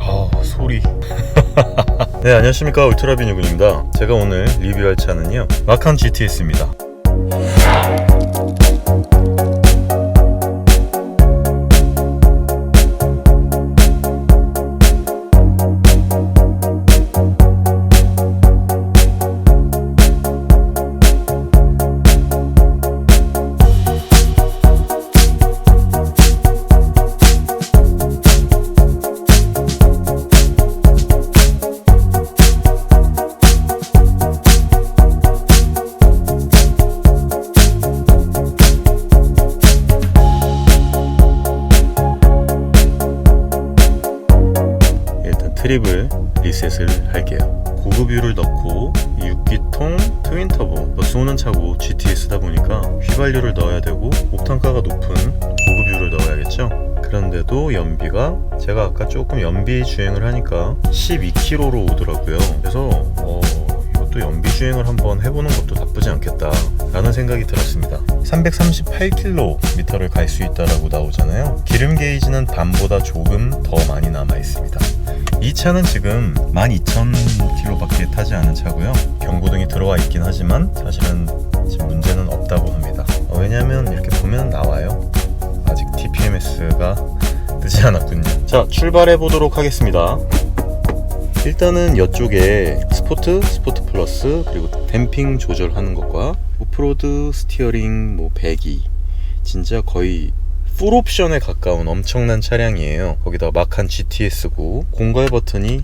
아 소리. 네 안녕하십니까. 울트라비뉴군입니다. 제가 오늘 리뷰할 차는요 마칸 GTS입니다 트립을 리셋을 할게요. 고급유를 넣고 6기통 트윈 터보 뭐 쏘는 차고 GTS다 보니까 휘발유를 넣어야 되고 옥탄가가 높은 고급유를 넣어야겠죠? 그런데도 연비가 제가 아까 조금 연비 주행을 하니까 12km로 오더라고요. 그래서 어, 이것도 연비 주행을 한번 해보는 것도 나쁘지 않겠다 라는 생각이 들었습니다. 338km를 갈 수 있다라고 나오잖아요. 기름 게이지는 반보다 조금 더 많이 남아 있습니다 이 차는 지금 12,000km밖에 타지 않은 차고요. 경고등이 들어와 있긴 하지만 사실은 지금 문제는 없다고 합니다. 어, 왜냐하면 이렇게 보면 나와요. 아직 TPMS가 뜨지 않았군요. 자, 출발해 보도록 하겠습니다. 일단은 이쪽에 스포트, 스포트 플러스 그리고 댐핑 조절하는 것과 오프로드 스티어링 뭐 배기 진짜 거의 풀 옵션에 가까운 엄청난 차량이에요. 거기다 마칸 GTS고 공갈 버튼이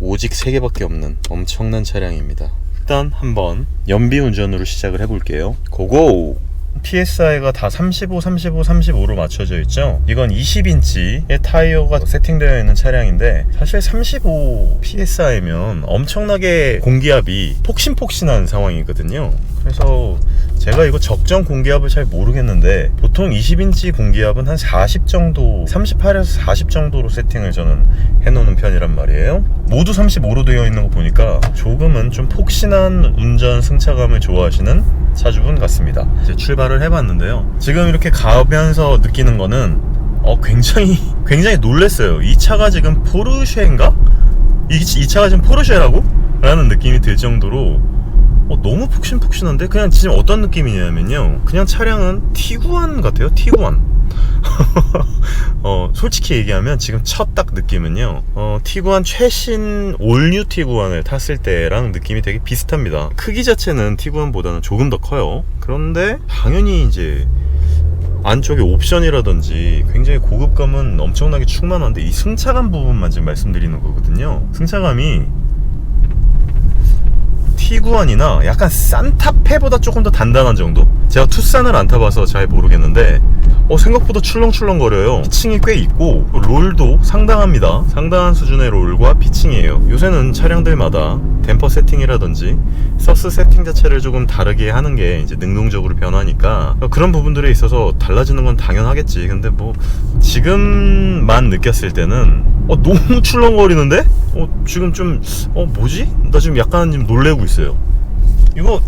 오직 3개밖에 없는 엄청난 차량입니다. 일단 한번 연비 운전으로 시작을 해볼게요. 고고! PSI가 다 35, 35, 35로 맞춰져 있죠. 이건 20인치의 타이어가 세팅되어 있는 차량인데 사실 35 PSI면 엄청나게 공기압이 폭신폭신한 상황이거든요. 그래서 제가 이거 적정 공기압을 잘 모르겠는데 보통 20인치 공기압은 한 40 정도, 38에서 40 정도로 세팅을 저는 해놓는 편이란 말이에요. 모두 35로 되어 있는 거 보니까 조금은 좀 폭신한 운전 승차감을 좋아하시는 차주분 같습니다. 이제 출발을 해봤는데요. 지금 이렇게 가면서 느끼는 거는 어 굉장히 굉장히 놀랐어요. 이 차가 지금 포르쉐인가? 이, 이 차가 지금 포르쉐라고? 라는 느낌이 들 정도로 어, 너무 푹신푹신한데 그냥 지금 어떤 느낌이냐면요. 그냥 차량은 티구안 같아요. 티구안. 어, 솔직히 얘기하면 지금 첫 딱 느낌은요. 어, 티구안 최신 올뉴 티구안을 탔을 때랑 느낌이 되게 비슷합니다. 크기 자체는 티구안보다는 조금 더 커요. 그런데 당연히 이제 안쪽에 옵션이라든지 굉장히 고급감은 엄청나게 충만한데 이 승차감 부분만 지금 말씀드리는 거거든요. 승차감이 티구안이나 약간 산타페보다 조금 더 단단한 정도? 제가 투싼을 안 타봐서 잘 모르겠는데 어, 생각보다 출렁출렁거려요. 피칭이 꽤 있고 롤도 상당합니다. 상당한 수준의 롤과 피칭이에요. 요새는 차량들마다 댐퍼 세팅이라든지 서스 세팅 자체를 조금 다르게 하는 게 이제 능동적으로 변하니까 그런 부분들에 있어서 달라지는 건 당연하겠지. 근데 뭐 지금만 느꼈을 때는 어, 너무 출렁거리는데? 어, 지금 좀, 어, 뭐지? 나 지금 약간 지금 놀래고 있어요. 이거,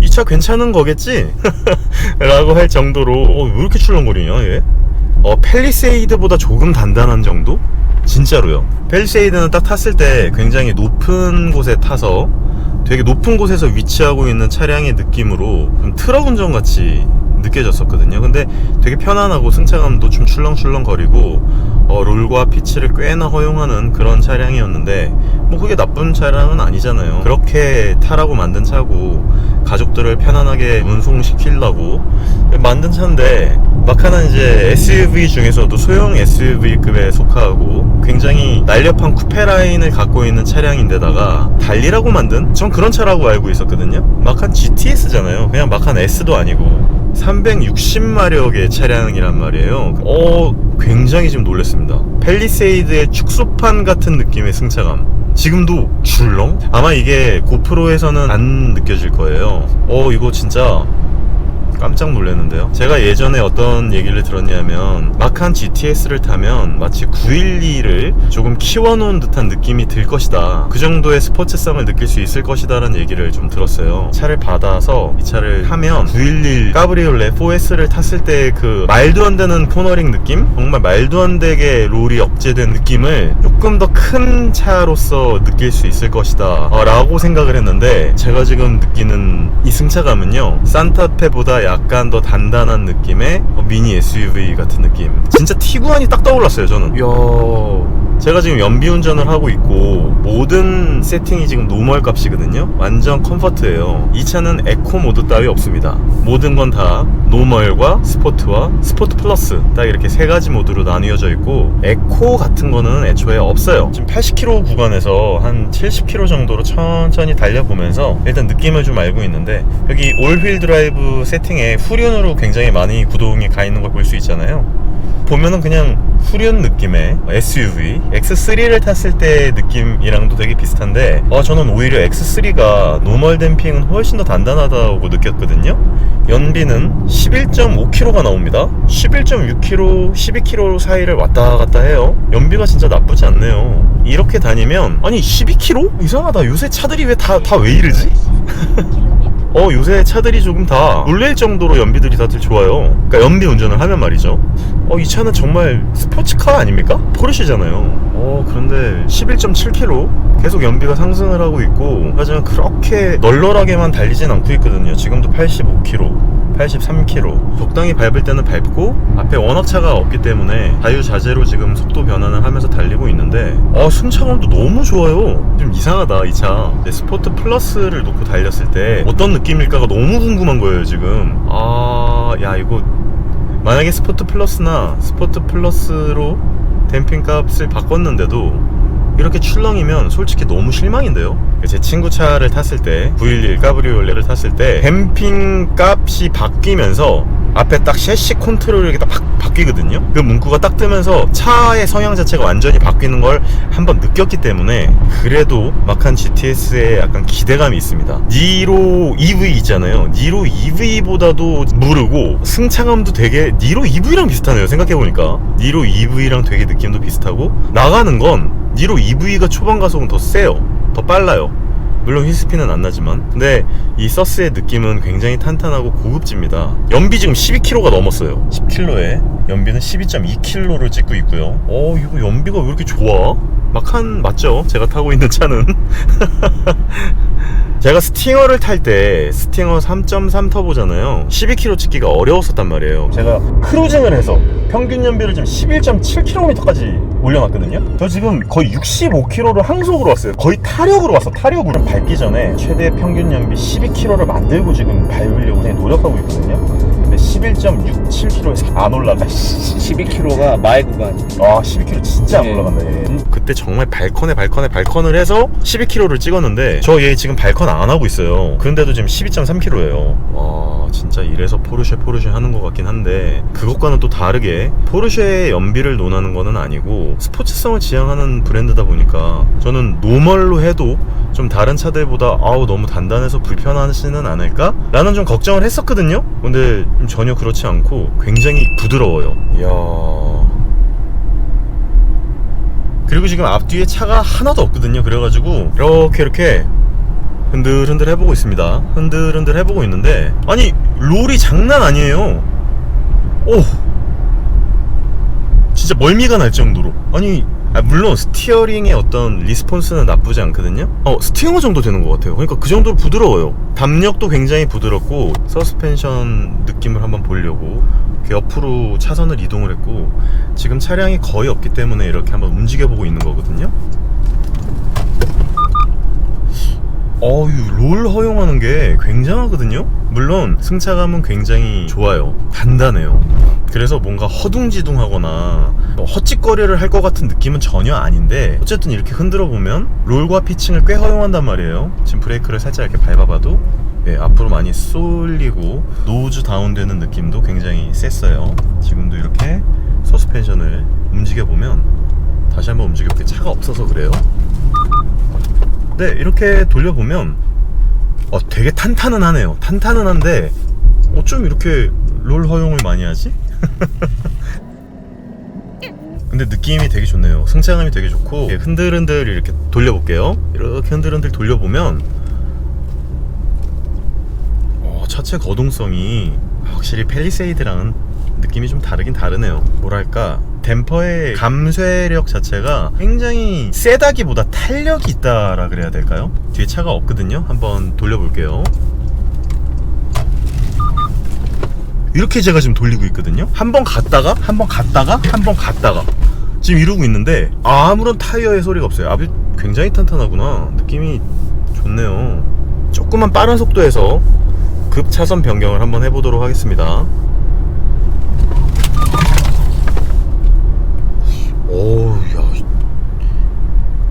이 차 괜찮은 거겠지? 라고 할 정도로, 어, 왜 이렇게 출렁거리냐, 얘? 어, 펠리세이드보다 조금 단단한 정도? 진짜로요. 펠리세이드는 딱 탔을 때 굉장히 높은 곳에 타서 되게 높은 곳에서 위치하고 있는 차량의 느낌으로 좀 트럭 운전 같이 느껴졌었거든요. 근데 되게 편안하고 승차감도 좀 출렁출렁거리고 어, 롤과 피치를 꽤나 허용하는 그런 차량이었는데 뭐 그게 나쁜 차량은 아니잖아요. 그렇게 타라고 만든 차고 가족들을 편안하게 운송시키려고 만든 차인데 마카는 이제 SUV 중에서도 소형 SUV급에 속하고 굉장히 날렵한 쿠페 라인을 갖고 있는 차량인데다가 달리라고 만든 전 그런 차라고 알고 있었거든요. 마칸 GTS잖아요. 그냥 마칸 S도 아니고 360마력의 차량이란 말이에요. 어, 굉장히 지금 놀랐습니다. 펠리세이드의 축소판 같은 느낌의 승차감. 지금도 줄렁? 아마 이게 고프로에서는 안 느껴질 거예요. 어, 이거 진짜 깜짝 놀랐는데요. 제가 예전에 어떤 얘기를 들었냐면 마칸 GTS를 타면 마치 911을 조금 키워놓은 듯한 느낌이 들 것이다. 그 정도의 스포츠성을 느낄 수 있을 것이다라는 얘기를 좀 들었어요. 차를 받아서 이 차를 타면 911 까브리올레 4S를 탔을 때 그 말도 안 되는 코너링 느낌? 정말 말도 안 되게 롤이 억제된 느낌을 조금 더 큰 차로서 느낄 수 있을 것이다. 어, 라고 생각을 했는데 제가 지금 느끼는 이 승차감은요. 산타페보다 약간 더 단단한 느낌의 어, 미니 SUV 같은 느낌. 진짜 티구안이 딱 떠올랐어요, 저는. 이야. 제가 지금 연비 운전을 하고 있고 모든 세팅이 지금 노멀 값이거든요. 완전 컴포트예요. 이 차는 에코 모드 따위 없습니다. 모든 건 다 노멀과 스포트와 스포트 플러스 딱 이렇게 세 가지 모드로 나뉘어져 있고 에코 같은 거는 애초에 없어요. 지금 80km 구간에서 한 70km 정도로 천천히 달려보면서 일단 느낌을 좀 알고 있는데 여기 올휠 드라이브 세팅에 후륜으로 굉장히 많이 구동이 가 있는 걸 볼 수 있잖아요. 보면은 그냥 후륜 느낌의 SUV X3를 탔을 때 느낌이랑도 되게 비슷한데 어, 저는 오히려 X3가 노멀 댐핑은 훨씬 더 단단하다고 느꼈거든요. 연비는 11.5km가 나옵니다. 11.6km, 12km 사이를 왔다 갔다 해요. 연비가 진짜 나쁘지 않네요. 이렇게 다니면 아니 12km? 이상하다. 요새 차들이 왜 다 다 왜 이러지? 어 요새 차들이 조금 다 놀랄 정도로 연비들이 다들 좋아요. 그러니까 연비 운전을 하면 말이죠. 어 이 차는 정말 스포츠카 아닙니까? 포르쉐잖아요. 어 그런데 11.7km 계속 연비가 상승을 하고 있고 하지만 그렇게 널널하게만 달리진 않고 있거든요. 지금도 85km 83km 적당히 밟을 때는 밟고 앞에 워낙차가 없기 때문에 자유자재로 지금 속도 변환을 하면서 달리고 있는데 어 승차감도 너무 좋아요. 좀 이상하다 이 차. 스포트 플러스를 놓고 달렸을 때 어떤 느낌일까가 너무 궁금한 거예요 지금. 아 야 이거 만약에 스포트 플러스나 스포트 플러스로 댐핑 값을 바꿨는데도 이렇게 출렁이면 솔직히 너무 실망인데요. 제 친구 차를 탔을 때 911 까브리올레를 탔을 때 댐핑 값이 바뀌면서 앞에 딱 셰시 컨트롤이 이렇게 딱 바, 바뀌거든요. 그 문구가 딱 뜨면서 차의 성향 자체가 완전히 바뀌는 걸 한번 느꼈기 때문에 그래도 마칸 GTS에 약간 기대감이 있습니다. 니로 EV 있잖아요. 니로 EV보다도 무르고 승차감도 되게 니로 EV랑 비슷하네요. 생각해보니까 니로 EV랑 되게 느낌도 비슷하고 나가는 건 니로 EV가 초반 가속은 더 세요. 더 빨라요. 물론 힐스핀은 안 나지만 근데 이 서스의 느낌은 굉장히 탄탄하고 고급집니다 연비 지금 12km가 넘었어요 10km에 연비는 12.2km를 찍고 있고요 어 이거 연비가 왜 이렇게 좋아? 막한 맞죠? 제가 타고 있는 차는 제가 스팅어를 탈 때 스팅어 3.3 터보잖아요. 12km 찍기가 어려웠었단 말이에요. 제가 크루징을 해서 평균 연비를 지금 11.7km까지 올려놨거든요. 저 지금 거의 65km를 항속으로 왔어요. 거의 타력으로 왔어 타력으로. 밟기 전에 최대 평균 연비 12km를 만들고 지금 밟으려고 노력하고 있거든요 11.67km에서 안 올라가 12km가 마일 구간. 아 12km 진짜 안 네. 올라간다 얘 그때 정말 발컨에 발컨에 발컨을 해서 12km를 찍었는데 저 얘 지금 발컨 안 하고 있어요 그런데도 지금 12.3km예요 와 진짜 이래서 포르쉐 포르쉐 하는 것 같긴 한데 그것과는 또 다르게 포르쉐의 연비를 논하는 거는 아니고 스포츠성을 지향하는 브랜드다 보니까 저는 노멀로 해도 좀 다른 차들보다 아우 너무 단단해서 불편하지는 않을까? 라는 좀 걱정을 했었거든요 근데 전혀 그렇지 않고 굉장히 부드러워요 이야 그리고 지금 앞뒤에 차가 하나도 없거든요. 그래가지고 이렇게 이렇게 흔들흔들 해보고 있습니다. 흔들흔들 해보고 있는데 아니 롤이 장난 아니에요. 오 진짜 멀미가 날 정도로 아니 아, 물론 스티어링의 어떤 리스폰스는 나쁘지 않거든요. 어 스티어어 정도 되는 것 같아요. 그러니까 그 정도로 부드러워요. 담력도 굉장히 부드럽고 서스펜션 느낌을 한번 보려고 옆으로 차선을 이동을 했고 지금 차량이 거의 없기 때문에 이렇게 한번 움직여보고 있는 거거든요. 어유 롤 허용하는 게 굉장하거든요. 물론 승차감은 굉장히 좋아요. 단단해요. 그래서 뭔가 허둥지둥하거나 헛짓거리를 할 것 같은 느낌은 전혀 아닌데 어쨌든 이렇게 흔들어 보면 롤과 피칭을 꽤 허용한단 말이에요. 지금 브레이크를 살짝 이렇게 밟아봐도 예, 앞으로 많이 쏠리고 노즈 다운되는 느낌도 굉장히 셌어요. 지금도 이렇게 서스펜션을 움직여 보면 다시 한번 움직여볼게요. 차가 없어서 그래요. 네, 이렇게 돌려보면 어, 되게 탄탄은 하네요. 탄탄은 한데 어쩜 이렇게 롤 허용을 많이 하지? 근데 느낌이 되게 좋네요. 승차감이 되게 좋고 흔들흔들 이렇게 돌려볼게요. 이렇게 흔들흔들 돌려보면 어, 차체 거동성이 확실히 펠리세이드랑은 느낌이 좀 다르긴 다르네요. 뭐랄까 댐퍼의 감쇄력 자체가 굉장히 세다기보다 탄력이 있다라 그래야 될까요? 뒤에 차가 없거든요. 한번 돌려볼게요. 이렇게 제가 지금 돌리고 있거든요. 한 번 갔다가 한 번 갔다가 한 번 갔다가 지금 이러고 있는데 아무런 타이어의 소리가 없어요. 앞이 굉장히 탄탄하구나. 느낌이 좋네요. 조금만 빠른 속도에서 급 차선 변경을 한번 해보도록 하겠습니다. 오우 야.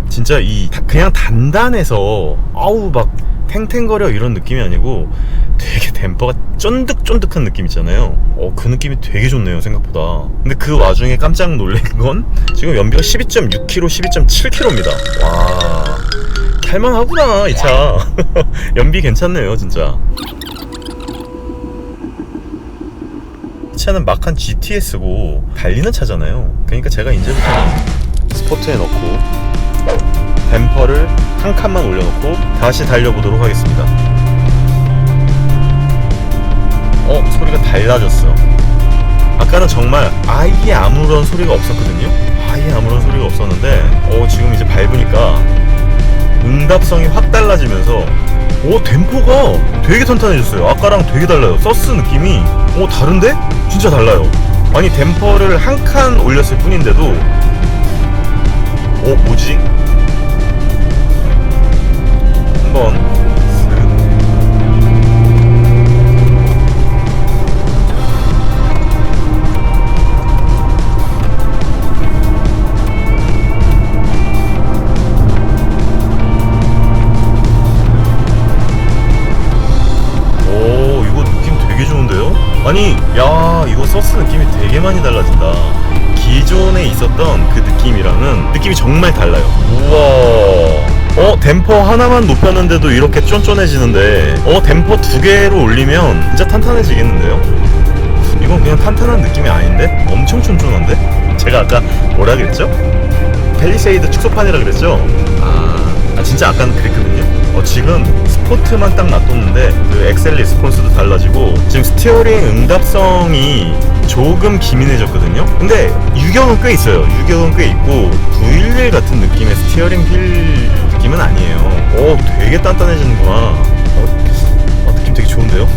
진짜 이 다- 그냥 단단해서 아우 막 탱탱거려 이런 느낌이 아니고 되게 댐퍼가 쫀득쫀득한 느낌 있잖아요. 어 그 느낌이 되게 좋네요 생각보다. 근데 그 와중에 깜짝 놀란 건 지금 연비가 12.6km 12.7km입니다. 와. 탈만하구나 이 차. 연비 괜찮네요 진짜 이 차는 막한 GTS고 달리는 차잖아요. 그러니까 제가 이제부터 스포트에 넣고 댐퍼를 한 칸만 올려놓고 다시 달려보도록 하겠습니다. 어 소리가 달라졌어. 아까는 정말 아예 아무런 소리가 없었거든요. 아예 아무런 소리가 없었는데 어 지금 이제 밟으니까 응답성이 확 달라지면서 오 댐퍼가 되게 탄탄해졌어요. 아까랑 되게 달라요. 서스 느낌이. 오 다른데? 진짜 달라요. 아니 댐퍼를 한 칸 올렸을 뿐인데도. 어 뭐지? 한번 많이 달라진다 기존에 있었던 그 느낌이랑은 느낌이 정말 달라요 우와 어 댐퍼 하나만 높였는데도 이렇게 쫀쫀해지는데 어 댐퍼 두 개로 올리면 진짜 탄탄해지겠는데요? 이건 그냥 탄탄한 느낌이 아닌데? 엄청 쫀쫀한데? 제가 아까 뭐라 그랬죠? 펠리세이드 축소판이라 그랬죠? 아, 아, 진짜 아까는 그랬거든요. 어, 지금 스포트만 딱 놔뒀는데 그 엑셀 리 스폰스도 달라지고 지금 스티어링 응답성이 조금 기민해졌거든요. 근데 유격은 꽤 있어요. 유격은 꽤 있고 911 같은 느낌의 스티어링 휠 느낌은 아니에요. 오, 되게 단단해지는구나. 어, 어, 느낌 되게 좋은데요?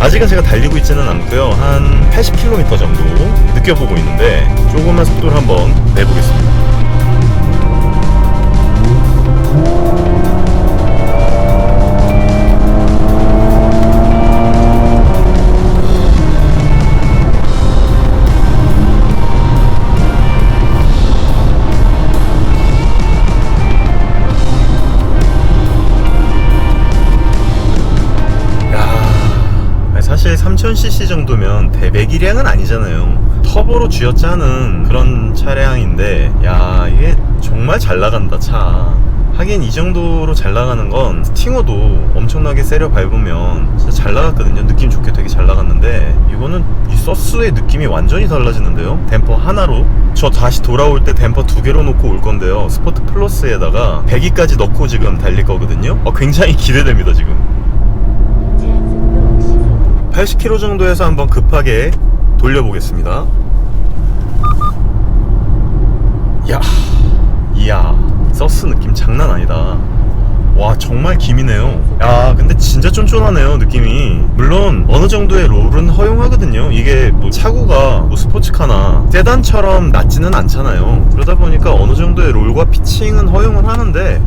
아직은 제가 달리고 있지는 않고요. 한 80km 정도 느껴보고 있는데 조금만 속도를 한번 내보겠습니다. 3000cc 정도면 대배기량은 아니잖아요. 터보로 쥐어짜는 그런 차량인데, 야, 이게 정말 잘 나간다, 차. 하긴 이 정도로 잘 나가는 건 스팅어도 엄청나게 세려 밟으면 진짜 잘 나갔거든요. 느낌 좋게 되게 잘 나갔는데 이거는 이 서스의 느낌이 완전히 달라지는데요. 댐퍼 하나로 저 다시 돌아올 때 댐퍼 두 개로 놓고 올 건데요. 스포트 플러스에다가 배기까지 넣고 지금 달릴 거거든요. 어, 굉장히 기대됩니다 지금. 80km 정도에서 한번 급하게 돌려보겠습니다. 야, 이야, 서스 느낌 장난 아니다. 와, 정말 기미네요. 야, 근데 진짜 쫀쫀하네요, 느낌이. 물론, 어느 정도의 롤은 허용하거든요. 이게 뭐 차고가 뭐 스포츠카나 세단처럼 낮지는 않잖아요. 그러다 보니까 어느 정도의 롤과 피칭은 허용을 하는데,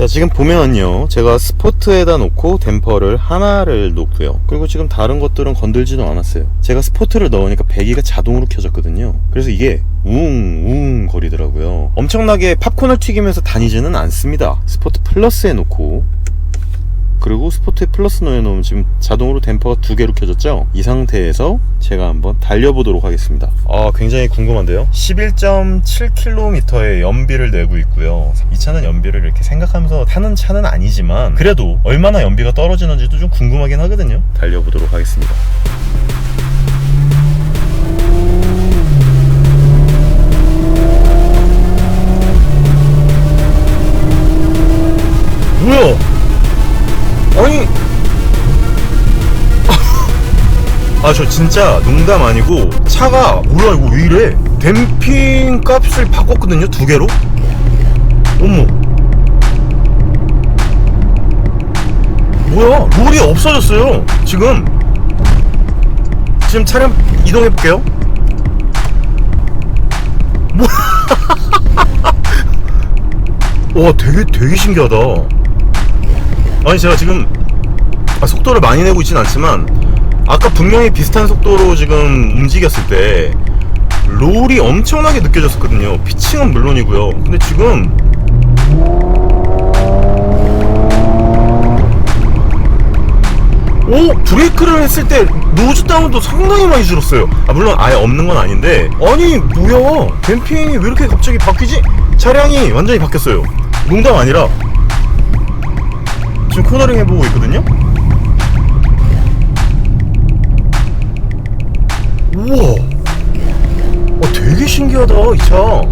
자 지금 보면요. 제가 스포트에다 놓고 댐퍼를 하나를 놓고요. 그리고 지금 다른 것들은 건들지도 않았어요. 제가 스포트를 넣으니까 배기가 자동으로 켜졌거든요. 그래서 이게 웅웅 거리더라고요. 엄청나게 팝콘을 튀기면서 다니지는 않습니다. 스포트 플러스에 놓고 그리고 스포츠에 플러스 넣어놓으면 지금 자동으로 댐퍼가 두 개로 켜졌죠? 이 상태에서 제가 한번 달려보도록 하겠습니다. 아, 굉장히 궁금한데요? 11.7km의 연비를 내고 있고요. 이 차는 연비를 이렇게 생각하면서 타는 차는 아니지만 그래도 얼마나 연비가 떨어지는지도 좀 궁금하긴 하거든요. 달려보도록 하겠습니다. 뭐야? 아니. 아 저 진짜 농담 아니고 차가 뭐야 이거 왜 이래? 댐핑 값을 바꿨거든요 두 개로? 어머. 뭐야? 롤이 없어졌어요 지금. 지금 차량 이동해 볼게요. 뭐 와 되게 되게 신기하다 아니 제가 지금 아, 속도를 많이 내고 있진 않지만 아까 분명히 비슷한 속도로 지금 움직였을 때 롤이 엄청나게 느껴졌었거든요. 피칭은 물론이고요. 근데 지금 오 브레이크를 했을 때 노즈 다운도 상당히 많이 줄었어요. 아 물론 아예 없는 건 아닌데. 아니 뭐야? 댐핑이 왜 이렇게 갑자기 바뀌지? 차량이 완전히 바뀌었어요. 농담 아니라 지금 코너링 해보고 있거든요? 우와! 어, 되게 신기하다 이차.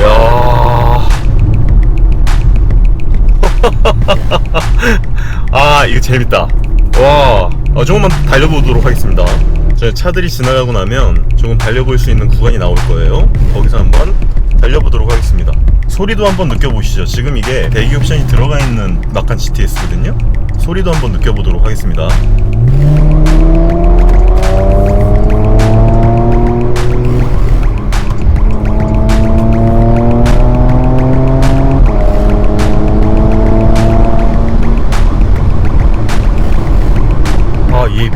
야. 아 이거 재밌다. 와. 어, 조금만 달려보도록 하겠습니다. 저 차들이 지나가고 나면 조금 달려볼 수 있는 구간이 나올 거예요. 거기서 한번 달려보도록 하겠습니다. 소리도 한번 느껴보시죠. 지금 이게 대기 옵션이 들어가 있는 마칸 GTS거든요. 소리도 한번 느껴보도록 하겠습니다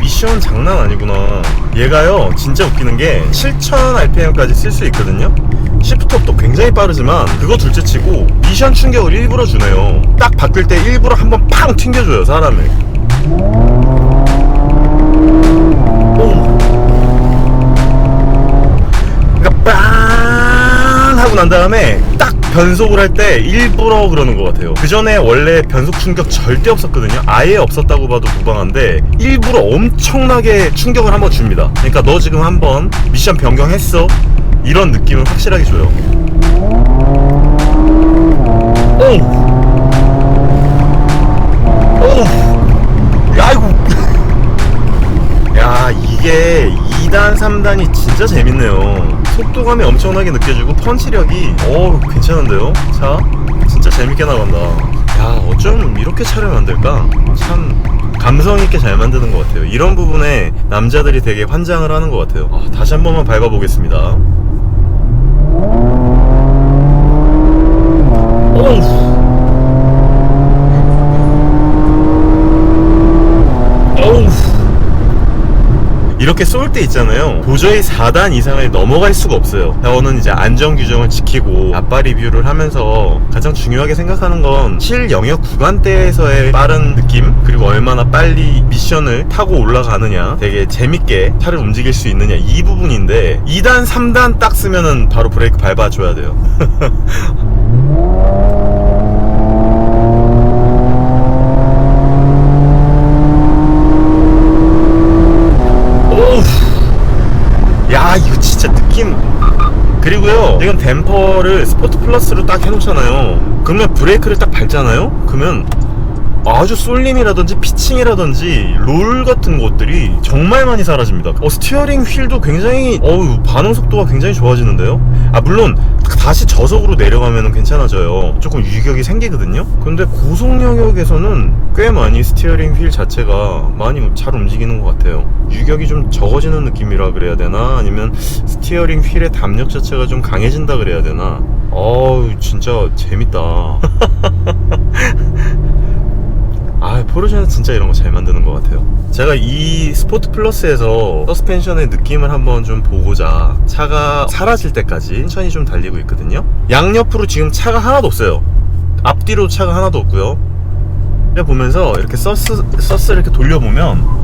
미션 장난 아니구나. 얘가요, 진짜 웃기는 게 7000rpm까지 쓸 수 있거든요? 시프트업도 굉장히 빠르지만, 그거 둘째 치고, 미션 충격을 일부러 주네요. 딱 바뀔 때 일부러 한번 팡 튕겨줘요, 사람을. 오. 그니까, 빵! 하고 난 다음에, 딱 변속을 할 때 일부러 그러는 것 같아요. 그 전에 원래 변속 충격 절대 없었거든요. 아예 없었다고 봐도 무방한데 일부러 엄청나게 충격을 한번 줍니다. 그러니까 너 지금 한번 미션 변경했어. 이런 느낌을 확실하게 줘요. 오! 오! 야, 이거. 야, 이게 2단, 3단이 진짜 재밌네요. 속도감이 엄청나게 느껴지고 펀치력이 어 괜찮은데요? 차 진짜 재밌게 나간다. 야 어쩜 이렇게 차를 만들까? 참 감성 있게 잘 만드는 것 같아요. 이런 부분에 남자들이 되게 환장을 하는 것 같아요. 아, 다시 한 번만 밟아보겠습니다. 오우. 오우. 이렇게 쏠 때 있잖아요. 도저히 4단 이상을 넘어갈 수가 없어요. 저는 이제 안전 규정을 지키고 아빠 리뷰를 하면서 가장 중요하게 생각하는 건 실영역 구간대에서의 빠른 느낌 그리고 얼마나 빨리 미션을 타고 올라가느냐 되게 재밌게 차를 움직일 수 있느냐 이 부분인데 2단 3단 딱 쓰면은 바로 브레이크 밟아줘야 돼요. 야, 이거 진짜 느낌. 그리고요, 지금 댐퍼를 스포트 플러스로 딱 해놓잖아요. 그러면 브레이크를 딱 밟잖아요? 그러면 아주 쏠림이라든지 피칭이라든지 롤 같은 것들이 정말 많이 사라집니다. 어, 스티어링 휠도 굉장히, 어우, 반응 속도가 굉장히 좋아지는데요? 아, 물론, 다시 저속으로 내려가면 괜찮아져요. 조금 유격이 생기거든요? 근데 고속 영역에서는 꽤 많이 스티어링 휠 자체가 많이 잘 움직이는 것 같아요. 유격이 좀 적어지는 느낌이라 그래야 되나? 아니면 스티어링 휠의 담력 자체가 좀 강해진다 그래야 되나? 어우, 진짜 재밌다. 아아 포르쉐는 진짜 이런 거 잘 만드는 것 같아요. 제가 이 스포트 플러스에서 서스펜션의 느낌을 한번 좀 보고자 차가 사라질 때까지 천천히 좀 달리고 있거든요. 양옆으로 지금 차가 하나도 없어요. 앞뒤로 차가 하나도 없고요. 보면서 이렇게 서스, 서스를 이렇게 돌려보면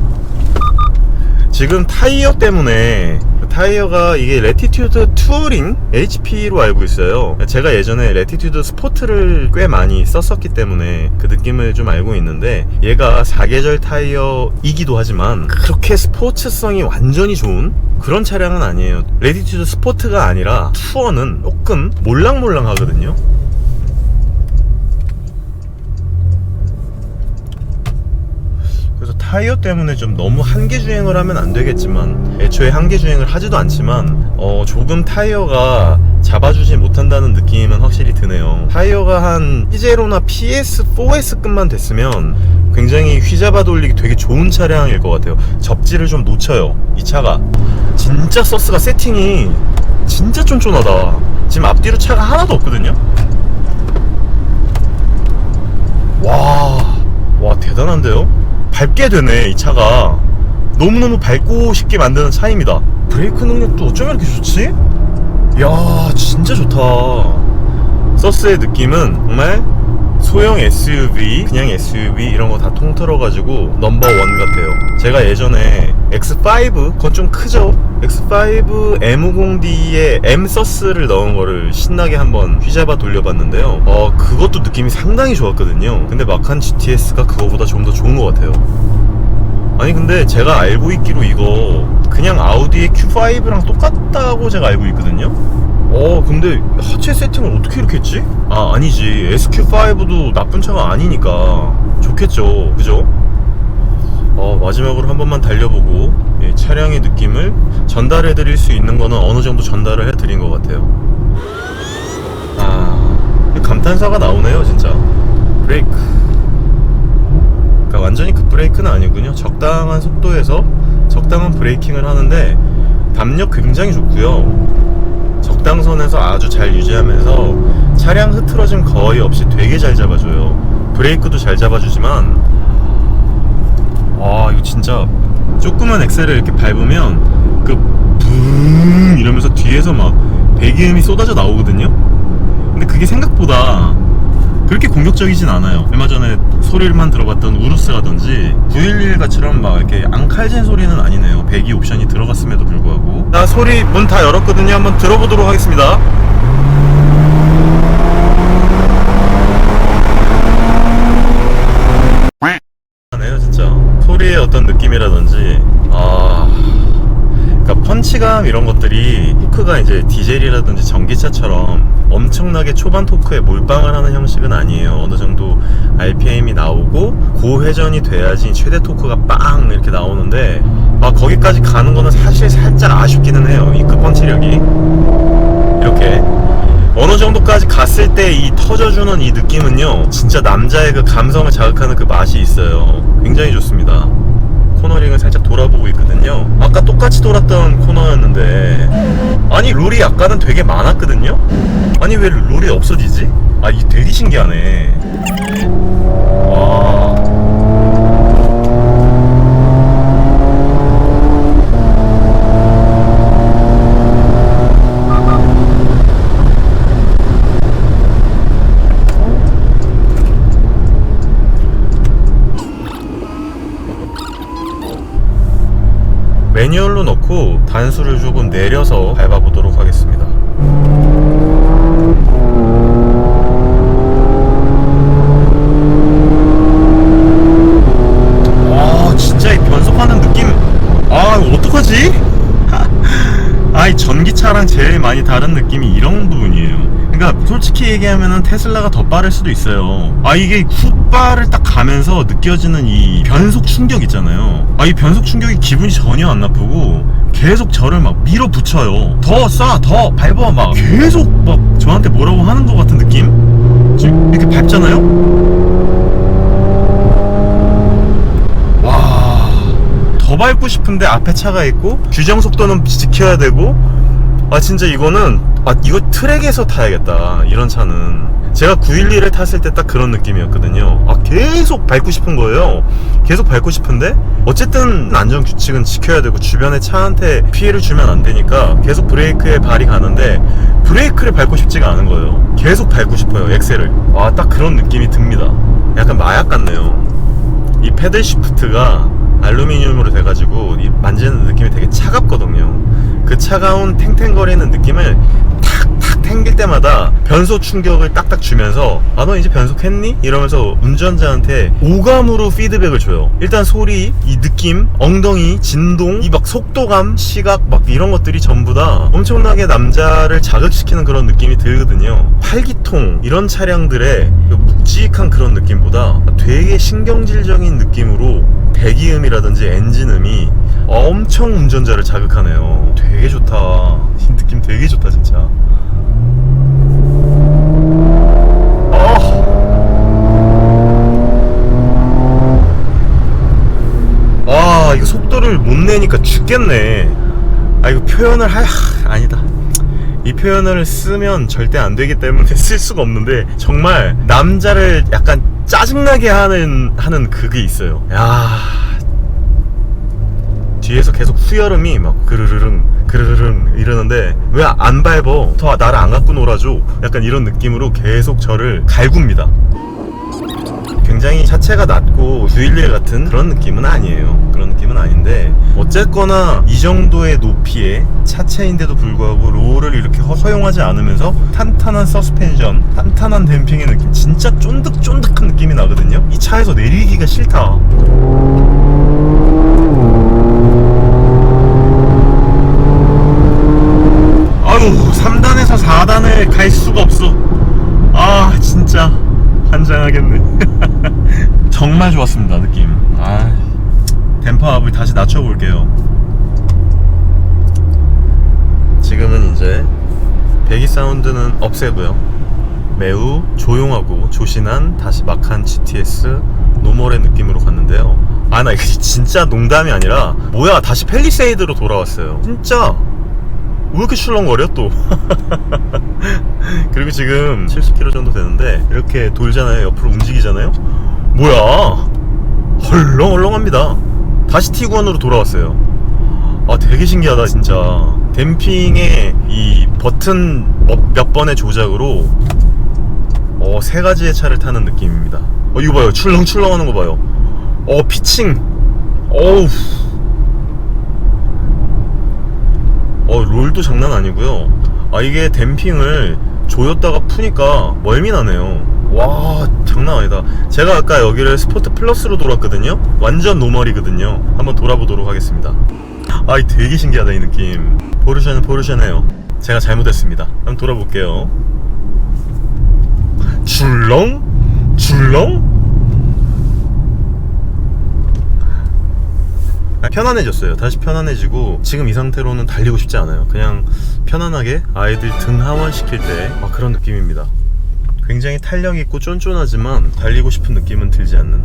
지금 타이어 때문에 타이어가 이게 레티튜드 투어링 HP로 알고 있어요. 제가 예전에 레티튜드 스포트를 꽤 많이 썼었기 때문에 그 느낌을 좀 알고 있는데 얘가 사계절 타이어이기도 하지만 그렇게 스포츠성이 완전히 좋은 그런 차량은 아니에요. 레티튜드 스포트가 아니라 투어는 조금 몰랑몰랑 하거든요. 그래서 타이어 때문에 좀 너무 한계 주행을 하면 안 되겠지만 애초에 한계 주행을 하지도 않지만 어 조금 타이어가 잡아주지 못한다는 느낌은 확실히 드네요. 타이어가 한 피제로나 PS4S급만 됐으면 굉장히 휘잡아 돌리기 되게 좋은 차량일 것 같아요. 접지를 좀 놓쳐요 이 차가. 진짜 서스가 세팅이 진짜 쫀쫀하다. 지금 앞뒤로 차가 하나도 없거든요? 와, 와 대단한데요? 밟게 되네 이 차가. 너무너무 밟고 싶게 만드는 차입니다. 브레이크 능력도 어쩜 이렇게 좋지? 이야 진짜 좋다. 서스의 느낌은 정말 소형 SUV, 그냥 SUV 이런 거 다 통틀어 가지고 넘버 원 같아요. 제가 예전에 X5, 그건 좀 크죠? X5 M50D에 M 서스를 넣은 거를 신나게 한번 휘잡아 돌려봤는데요. 어, 그것도 느낌이 상당히 좋았거든요. 근데 막한 GTS가 그거보다 좀 더 좋은 것 같아요. 아니 근데 제가 알고 있기로 이거 그냥 아우디의 Q5랑 똑같다고 제가 알고 있거든요. 어 근데 하체 세팅을 어떻게 이렇게 했지? 아 아니지. SQ5도 나쁜 차가 아니니까. 좋겠죠. 그죠? 어 마지막으로 한 번만 달려보고 이 차량의 느낌을 전달해 드릴 수 있는 거는 어느 정도 전달을 해 드린 것 같아요. 아 감탄사가 나오네요 진짜. 브레이크. 그러니까 완전히 그 브레이크는 아니군요. 적당한 속도에서 적당한 브레이킹을 하는데 담력 굉장히 좋고요 적당선에서 아주 잘 유지하면서 차량 흐트러짐 거의 없이 되게 잘 잡아줘요. 브레이크도 잘 잡아주지만 와 이거 진짜 조그만 엑셀을 이렇게 밟으면 그붕 이러면서 뒤에서 막 배기음이 쏟아져 나오거든요. 근데 그게 생각보다 그렇게 공격적이진 않아요. 얼마 전에 소리만 들어봤던 우루스라든지 911가처럼 막 이렇게 앙칼진 소리는 아니네요. 배기 옵션이 들어갔음에도 불구하고. 나 소리 문 다 열었거든요. 한번 들어보도록 하겠습니다. 하네요 진짜 소리의 어떤 느낌이라든지 아 그러니까 펀치감 이런 것들이 토크가 이제 디젤이라든지 전기차처럼 엄청나게 초반 토크에 몰빵을 하는 형식은 아니에요. 어느 정도 RPM이 나오고 고회전이 돼야지 최대 토크가 빵 이렇게 나오는데 아 거기까지 가는 거는 사실 살짝 아쉽기는 해요. 이 급펀치력이. 이렇게 어느 정도까지 갔을 때 이 터져주는 이 느낌은요 진짜 남자의 그 감성을 자극하는 그 맛이 있어요. 굉장히 좋습니다 코너링을 살짝 돌아보고 있거든요. 아까 똑같이 돌았던 코너였는데 아니 롤이 아까는 되게 많았거든요? 아니 왜 롤이 없어지지? 아이 되게 신기하네. 와 매뉴얼로 넣고 단수를 조금 내려서 밟아보도록 하겠습니다. 와 진짜 이 변속하는 느낌 아 어떡하지? 아이 전기차랑 제일 많이 다른 느낌이 이런 부분이에요 그러니까 솔직히 얘기하면은 테슬라가 더 빠를 수도 있어요. 아 이게 훅발을 딱 가면서 느껴지는 이 변속 충격 있잖아요. 아 이 변속 충격이 기분이 전혀 안 나쁘고 계속 저를 막 밀어붙여요. 더 쏴 더 밟아 막 계속 막 저한테 뭐라고 하는 것 같은 느낌? 지금 이렇게 밟잖아요? 와, 더 밟고 싶은데 앞에 차가 있고 규정 속도는 지켜야 되고 아 진짜 이거는 아 이거 트랙에서 타야겠다 이런 차는 제가 911을 탔을 때 딱 그런 느낌이었거든요. 아, 계속 밟고 싶은 거예요. 계속 밟고 싶은데 어쨌든 안전 규칙은 지켜야 되고 주변의 차한테 피해를 주면 안 되니까 계속 브레이크에 발이 가는데 브레이크를 밟고 싶지가 않은 거예요. 계속 밟고 싶어요. 엑셀을. 와, 딱 그런 느낌이 듭니다. 약간 마약 같네요. 이 패들 시프트가 알루미늄으로 돼가지고 이 만지는 느낌이 되게 차갑거든요. 그 차가운 탱탱거리는 느낌을 탁탁 탱길 때마다 변속 충격을 딱딱 주면서 아 너 이제 변속했니? 이러면서 운전자한테 오감으로 피드백을 줘요. 일단 소리, 이 느낌, 엉덩이, 진동, 이 막 속도감, 시각 막 이런 것들이 전부 다 엄청나게 남자를 자극시키는 그런 느낌이 들거든요. 팔기통 이런 차량들의 그 묵직한 그런 느낌보다 되게 신경질적인 느낌으로 배기음이라든지 엔진음이 엄청 운전자를 자극하네요. 되게 좋다. 이 느낌 되게 좋다 진짜. 아 이거 속도를 못 내니까 죽겠네. 아 이거 표현을 할 하, 아니다. 이 표현을 쓰면 절대 안 되기 때문에 쓸 수가 없는데 정말 남자를 약간 짜증나게 하는 하는 그게 있어요. 야. 뒤에서 계속 후여름이 막 그르르릉 그르르릉 이러는데 왜 안 밟어 더 나를 안 갖고 놀아줘 약간 이런 느낌으로 계속 저를 갈굽니다 굉장히 차체가 낮고 911 같은 그런 느낌은 아니에요. 그런 느낌은 아닌데 어쨌거나 이 정도의 높이의 차체인데도 불구하고 롤을 이렇게 허- 허용하지 않으면서 탄탄한 서스펜션, 탄탄한 댐핑의 느낌, 진짜 쫀득쫀득한 느낌이 나거든요. 이 차에서 내리기가 싫다. 아유 3단에서 4단에 갈 수가 없어. 아 진짜 환장하겠네. 정말 좋았습니다 느낌. 아 댐퍼 압을 다시 낮춰볼게요. 지금은 이제 배기 사운드는 없애고요. 매우 조용하고 조신한 다시 막한 GTS 노멀의 느낌으로 갔는데요. 아 나 이거 진짜 농담이 아니라 뭐야 다시 펠리세이드로 돌아왔어요. 진짜 왜 이렇게 출렁거려 또? 그리고 지금 70km 정도 되는데 이렇게 돌잖아요. 옆으로 움직이잖아요. 뭐야? 헐렁헐렁합니다. 다시 T9으로 돌아왔어요. 아 되게 신기하다 진짜. 댐핑의 이 버튼 몇- 몇 번의 조작으로 어, 세 가지의 차를 타는 느낌입니다. 어, 이거 봐요. 출렁출렁하는 거 봐요. 어, 피칭. 어우. 어, 롤도 장난 아니고요. 아, 이게 댐핑을 조였다가 푸니까 멀미 나네요. 와, 장난 아니다. 제가 아까 여기를 스포트 플러스로 돌았거든요. 완전 노멀이거든요. 한번 돌아보도록 하겠습니다. 아, 이 되게 신기하다, 이 느낌. 포르쉐는 포르쉐네요. 제가 잘못했습니다. 한번 돌아볼게요. 줄렁? 줄렁? 편안해졌어요. 다시 편안해지고 지금 이 상태로는 달리고 싶지 않아요. 그냥 편안하게 아이들 등 하원시킬 때 아, 그런 느낌입니다. 굉장히 탄력 있고 쫀쫀하지만 달리고 싶은 느낌은 들지 않는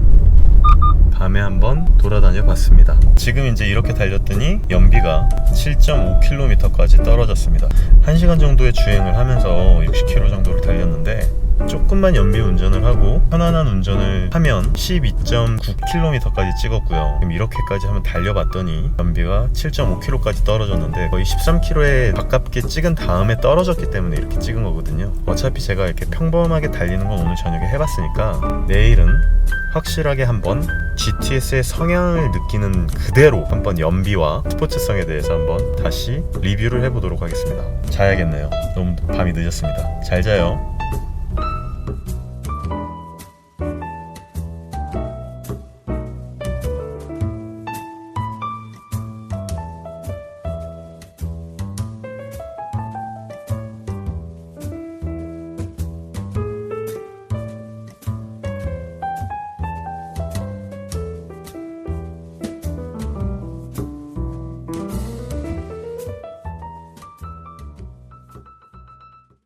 밤에 한번 돌아다녀 봤습니다. 지금 이제 이렇게 달렸더니 연비가 7.5km까지 떨어졌습니다. 1시간 정도의 주행을 하면서 60km 정도를 달렸는데 조금만 연비 운전을 하고 편안한 운전을 하면 12.9km까지 찍었고요. 지금 이렇게까지 한번 달려봤더니 연비가 7.5km까지 떨어졌는데 거의 13km에 가깝게 찍은 다음에 떨어졌기 때문에 이렇게 찍은 거거든요. 어차피 제가 이렇게 평범하게 달리는 건 오늘 저녁에 해봤으니까 내일은 확실하게 한번 GTS의 성향을 느끼는 그대로 한번 연비와 스포츠성에 대해서 한번 다시 리뷰를 해보도록 하겠습니다. 자야겠네요. 너무 밤이 늦었습니다. 잘 자요.